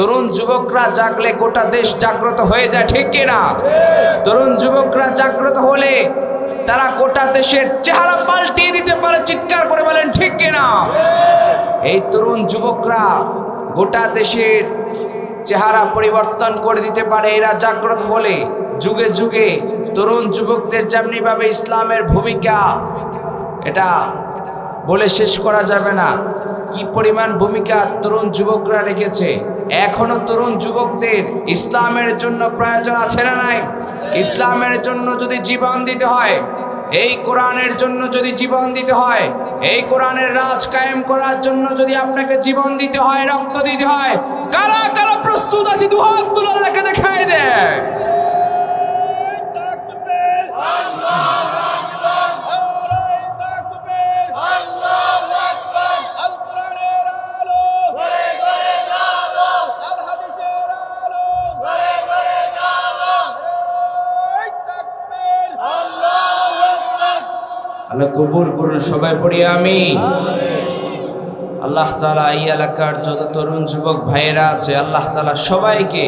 তরুণ যুবকরা জাগলে গোটা দেশ জাগ্রত হয়ে যায়, ঠিক কিনা? তরুণ যুবকরা জাগ্রত হলে তারা গোটা দেশের চেহারা পাল্টিয়ে দিতে পারে, চিৎকার করে বলেন, ঠিক কিনা? এই তরুণ যুবকরা গোটা দেশের চেহারা পরিবর্তন করে দিতে পারে, এরা জাগ্রত হলে যুগে যুগে তরুণ যুবকদের যেমনিভাবে ইসলামের ভূমিকা, এটা বলে শেষ করা যাবে না। কি পরিমাণ ভূমিকা তরুণ যুবকরা রেখেছে? এখনও তরুণ যুবকদের ইসলামের জন্য প্রয়োজন আছে না নাই? ইসলামের জন্য যদি জীবন দিতে হয়, এই কোরআনের জন্য যদি জীবন দিতে হয়, এই কোরআনের রাজ কায়েম করার জন্য যদি আপনাকে জীবন দিতে হয়, রক্ত দিতে হয়, কারা কারা প্রস্তুত আছে দু হাত তুলে দেখায় দেয় আল্লাহ কবুল করুন, সবাই পড়ি আমি আল্লাহ তালা এই এলাকার যত তরুণ যুবক ভাইয়েরা আছে, আল্লাহ তালা সবাইকে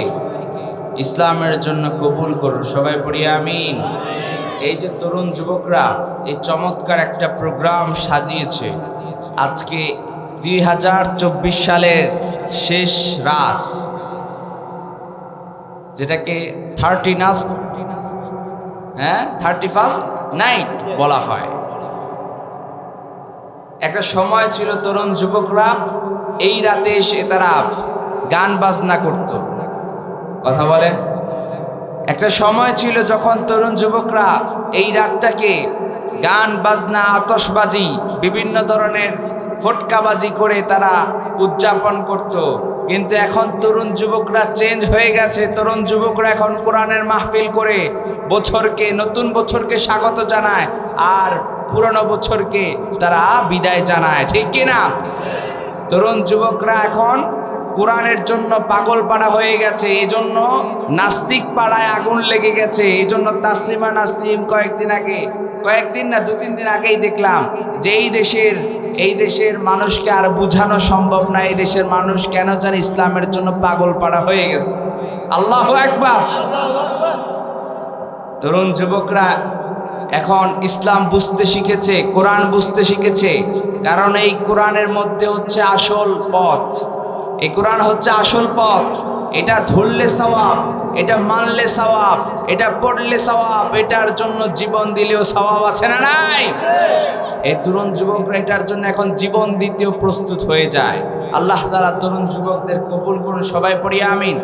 ইসলামের জন্য কবুল করুন, সবাই পড়ি আমি এই যে তরুণ যুবকরা, এই চমৎকার একটা প্রোগ্রাম সাজিয়েছে। আজকে দুই হাজার চব্বিশ সালের শেষ রাত। যেটাকে থার্টি নাস্ট হ্যাঁ থার্টি ফার্স্ট নাইট বলা হয়। একটা সময় ছিল তরুণ যুবকরা, এই রাতে এসে তারা গান বাজনা করত। কথা বলেন? একটা সময় ছিল যখন তরুণ যুবকরা এই রাতটাকে গান বাজনা, আতশবাজি, বিভিন্ন ধরনের ফটকাবাজি করে তারা উদযাপন করত। কিন্তু এখন তরুণ যুবকরা চেঞ্জ হয়ে গেছে। তরুণ যুবকরা এখন কোরআনের মাহফিল করে বছরকে, নতুন বছরকে স্বাগত জানায়। আর পুরনো বছরকে তারা বিদায় জানায়, ঠিক কিনা তরুণ যুবকরা এখন কোরআনের জন্য পাগল পাড়া হয়ে গেছে এই জন্য নাস্তিক পাড়ায় আগুন লেগে গেছে এই জন্য তাসলিমা নাসলিম কয়েকদিন আগে, কয়েকদিন না দু তিন দিন আগেই দেখলাম যে এই দেশের এই দেশের মানুষকে আর বোঝানো সম্ভব না, এই দেশের মানুষ কেন জানি ইসলামের জন্য পাগল পাড়া হয়ে গেছে। আল্লাহ একবার তরুণ যুবকরা এখন ইসলাম বুঝতে শিখেছে, কোরআন বুঝতে শিখেছে। কারণ এই কোরআনের মধ্যে হচ্ছে আসল পথ। এই কোরআন হচ্ছে আসল পথ। এটা ধরলে সওয়াব, এটা মানলে সওয়াব, এটা পড়লে সওয়াব, এটার জন্য জীবন দিলেও সওয়াব আছে না নাই? এই তরুণ যুবকরা এটার জন্য এখন জীবন দিতেও প্রস্তুত হয়ে যায়। আল্লাহ তালা তরুণ যুবকদের কবুল করুন, সবাই পড়ি আমিন।